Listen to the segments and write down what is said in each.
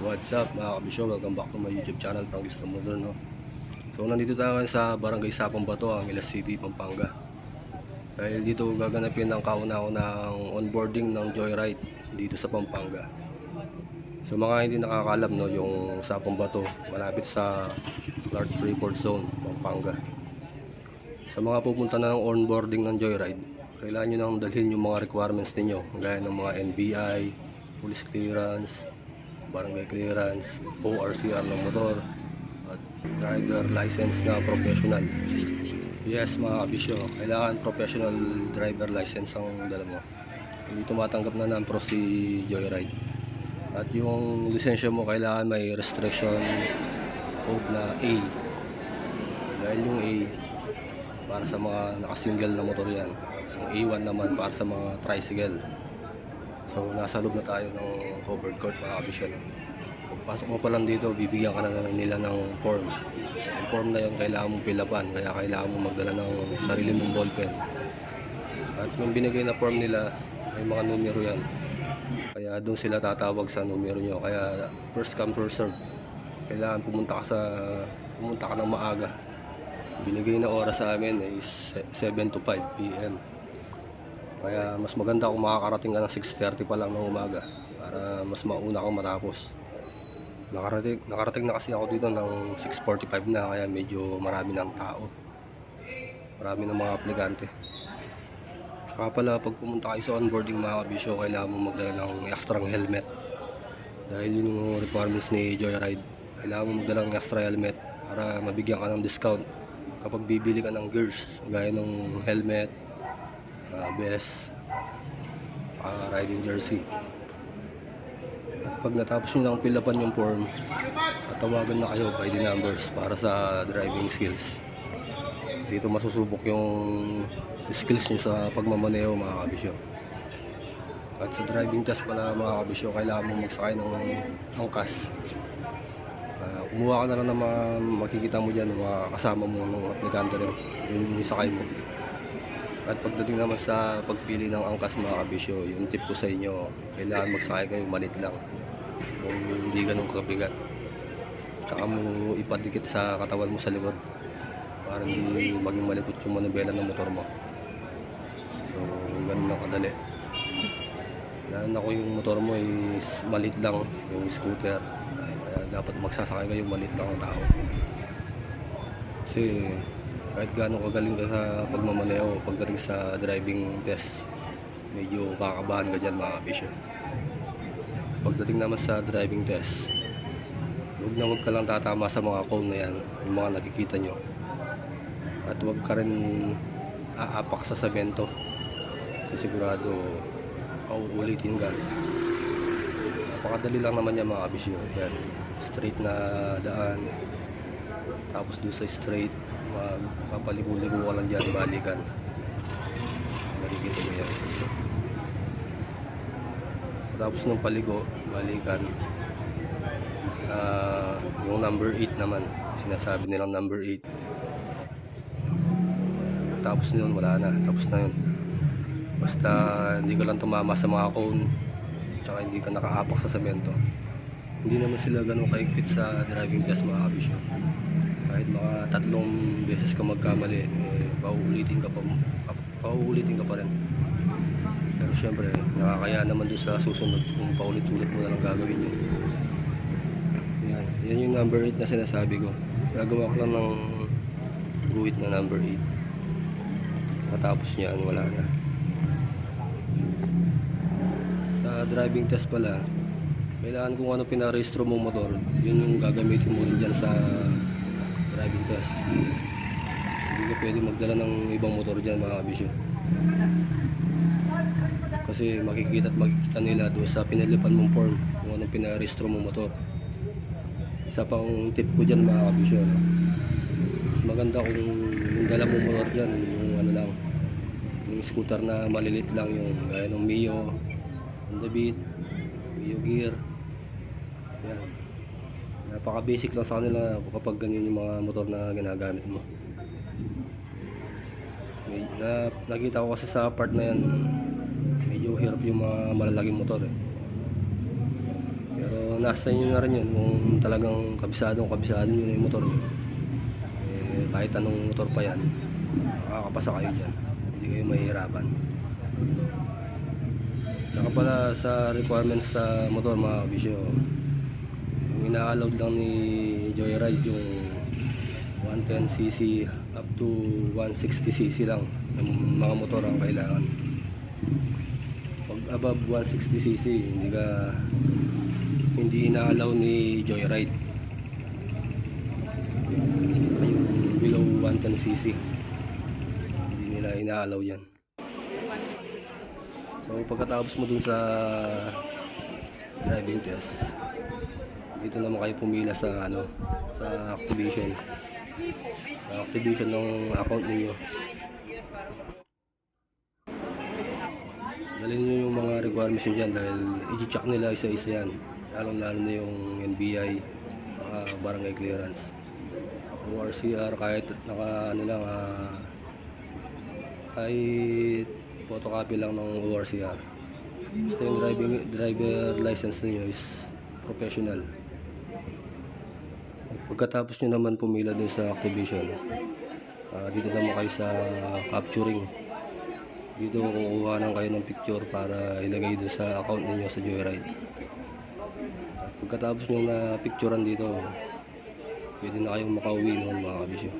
What's up mga kabisyo? Welcome back to my YouTube channel, Frank Motor no? So nandito tayo sa Barangay Sapang Bato, Angeles City, Pampanga Dahil dito gaganapin ang kauna-unang onboarding ng Joyride dito sa Pampanga So mga hindi nakakalam no, yung Sapang Bato malapit sa Clark Freeport Zone, Pampanga Sa mga pupunta na ng onboarding ng Joyride kailangan nyo nang dalhin yung mga requirements ninyo gaya ng mga NBI, police clearance, barangay clearance, ORCR ng motor, at driver license na professional. Yes mga kabisyo, kailangan professional driver license ang dala mo. Hindi tumatanggap na ng pro si Joyride. At yung lisensya mo kailangan may restriction code na A. Dahil yung A, para sa mga nakasingle na motor yan. Yung A1 naman para sa mga tricycle. So nasa loob na tayo ng covered court mga kabisyo. No? Pagpasok mo pa lang dito, bibigyan ka na nila ng form. Yung form na yun kailangan mong pilapan, kaya kailangan mong magdala ng sarili mong ballpen. At yung binigay na form nila, may mga numero yan. Kaya doon sila tatawag sa numero nyo. Kaya first come first serve. Kailangan pumunta ka sa pumunta ka ng maaga. Binigay na oras sa amin is 7 to 5 p.m. Kaya mas maganda kung makakarating ka ng 6.30 pa lang ng umaga para mas mauna kang matapos. Nakarating, nakarating na kasi ako dito ng 6.45 na kaya medyo marami ng tao. Marami ng mga aplikante. Saka pala pag pumunta kayo sa onboarding mga kabisyo, kailangan mo magdala ng extra helmet. Dahil yun yung requirements ni Joyride. Kailangan mo magdala ng extra helmet para mabigyan ka ng discount kapag bibili ka ng gears gaya ng helmet, uh, vest, uh, riding jersey. At pag natapos nyo ng pilapan yung form, tatawagan na kayo by the numbers para sa driving skills. Dito masusubok yung skills nyo sa pagmamaneho mga kabisyo. At sa driving test pala mga kabisyo, kailangan mo magsakay ng angkas. Uh, kumuha ka na lang ng makikita mo dyan, mga kasama mo ng aplikante rin, yung sakay mo. At pagdating naman sa pagpili ng angkas mga kabisyo, yung tip ko sa inyo, kailangan magsakay kayo malit lang. Kung hindi ganun kabigat. Tsaka mo ipadikit sa katawan mo sa likod. Para hindi maging malikot yung manubela ng motor mo. So, ganun lang kadali. Lalo ako yung motor mo is malit lang, yung scooter. Kaya dapat magsasakay kayo malit lang ang tao. Kasi kahit gaano kagaling ka sa pagmamaneho pagdating sa driving test medyo kakabahan ka dyan mga kabisyo pagdating naman sa driving test huwag na huwag ka lang tatama sa mga cone na yan yung mga nakikita nyo. At huwag ka rin aapak sa semento. Kasi sigurado pauulitin ka. Napakadali lang naman yan mga kabisyo yan straight na daan. Tapos doon sa straight magpapaligo-ligo ka lang dyan balikan makikita mo yan. Tapos ng paligo balikan. Ah, yung number 8 naman. Sinasabi nilang number 8 tapos nun wala na. Tapos na yun. Basta hindi ka lang tumama sa mga cone. Tsaka hindi ka nakaapak sa semento. Hindi naman sila ganun kaikpit sa driving test mga kabisyo mga tatlong beses ka magkamali eh, pauulitin ka pa pauulitin ka pa rin. Pero syempre nakakaya naman doon sa susunod kung paulit-ulit mo na lang gagawin yun. Yan, yan yung number 8 na sinasabi ko. Gagawa ko lang ng guhit na number 8 matapos niyan wala na. Sa driving test pala kailangan kung ano pinarehistro mong motor yun yung gagamitin mo rin dyan sa driving test hindi ka pwede magdala ng ibang motor dyan mga kabisyo. Kasi makikita at makikita nila doon sa pinalipan mong form kung ano pinarehistro mong motor. Isa pang tip ko dyan mga kabisyo no? maganda kung yung dala mong motor dyan yung ano lang yung scooter na malilit lang yung gaya ng Mio Honda Beat Mio Gear. Yan. Napaka basic lang sa kanila kapag ganyan yung mga motor na ginagamit mo Na, nakita ko kasi sa part na yan medyo hirap yung mga malalaking motor eh pero nasa inyo na rin yun kung talagang kabisadong kabisado nyo na yung motor. Eh, kahit anong motor pa yan, makakapasa kayo dyan. Hindi kayo mahihirapan. Saka pala sa requirements sa motor mga kabisyo, yung ina-allowed lang ni Joyride yung 110cc up to 160cc lang ng mga motor ang kailangan. Pag above 160cc, hindi ka hindi ina-allow ni Joyride. Yung below 110cc. Hindi nila ina-allow yan. So pagkatapos mo dun sa driving test, dito naman kayo pumila sa ano, sa activation. Activation ng account ninyo. Dalhin nyo yung mga requirements nyo dyan dahil i-check nila isa-isa yan. Lalo lalo na yung NBI, naka barangay clearance. ORCR kahit naka ano lang ah, kahit photocopy lang ng ORCR. Basta yung driving, driver license niyo is professional. Pagkatapos nyo naman pumila dun sa activation, ah, dito naman kayo sa capturing. Dito kukuha ng kayo ng picture para ilagay dun sa account ninyo sa Joyride. At pagkatapos nyo na picturean dito, pwede na kayong makauwi noon mga kabisyo.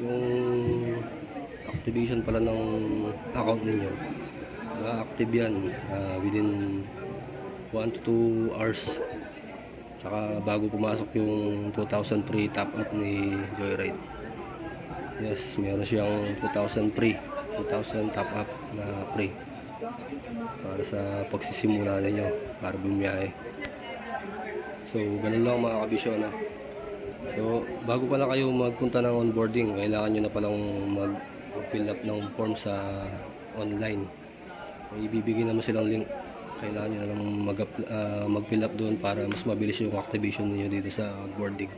Yung activation pala ng account ninyo, na-active yan ah, within 1 to 2 hours. Tsaka bago pumasok yung 2,000 free top up ni Joyride. Yes, meron siyang 2,000 free. 2,000 top up na free. Para sa pagsisimula ninyo, para bumiyahe. So, ganun lang mga kabisyo, no? So, bago pala kayo magpunta ng onboarding, kailangan nyo na palang mag-fill up ng form sa online. May ibibigay naman silang link. Kailangan nyo na lang mag, ah, mag-fill up doon para mas mabilis yung activation niyo dito sa onboarding.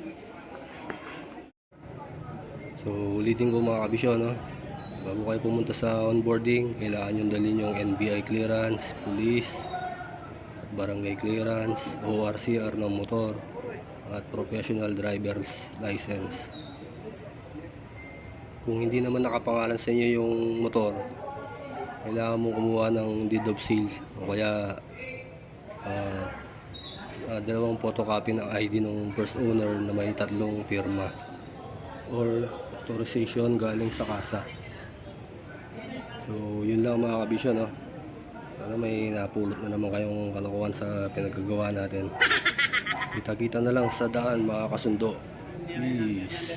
So, ulitin ko mga kabisyo, no? Bago kayo pumunta sa onboarding, kailangan nyo dalhin yung NBI clearance, police, barangay clearance, ORCR ng motor, at professional driver's license. Kung hindi naman nakapangalan sa inyo yung motor, kailangan mong kumuha ng deed of sales o kaya ah, ah, dalawang photocopy ng ID ng first owner na may tatlong firma or authorization galing sa kasa. So, yun lang mga kabisyo, no? Sana may napulot na naman kayong kalokohan sa pinagagawa natin. Kita-kita na lang sa daan mga kasundo. Peace.